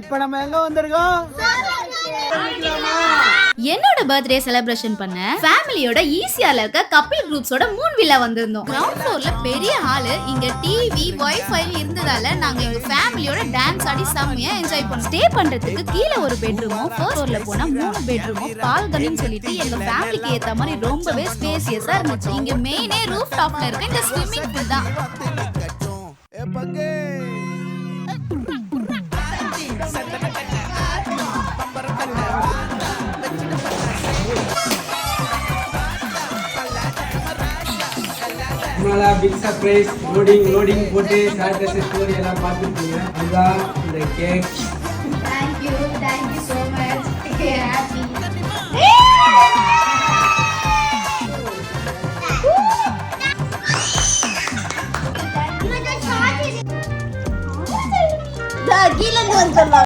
இப்ப நம்ம எங்க வந்திருக்கோம்? என்னோட பர்த்டே செலிப்ரேஷன் பண்ண ஃபேமிலியோட ஈசிஆர்ல இருக்க கப்பிள் குரூப்ஸோட மூணு வில்லா வந்திருந்தோம். கிரவுண்ட் ஃப்ளோர்ல பெரிய ஹாலு இங்க டிவி வைஃபை இருந்ததால நாங்க எங்க ஃபேமிலியோட டான்ஸ் ஆடி செம்மையா என்ஜாய் பண்ணோம். ஸ்டே பண்றதுக்கு கீழே ஒரு பெட்ரூமும் ஃபர்ஸ்ட் ஃப்ளோர்ல போனா மூணு பெட்ரூமும் பால்கனின்னு சொல்லிட்டு எங்க ஃபேமிலிக்கு ஏத்த மாதிரி ரொம்பவே ஸ்பேசியஸா இருந்துச்சு. இங்க மெயினே ரூஃப் டாப்ல இருக்க இந்த ஸ்விம்மிங் பூல் தான். நம்மளால பிக் சர்ப்ரைஸ் லோடிங் லோடிங் போட்டு சாட்டர்டே ஸ்டோரி எல்லாம் பார்த்துருப்பீங்க இதுதான் இந்த cake thank you thank you so much happy கீழே வந்து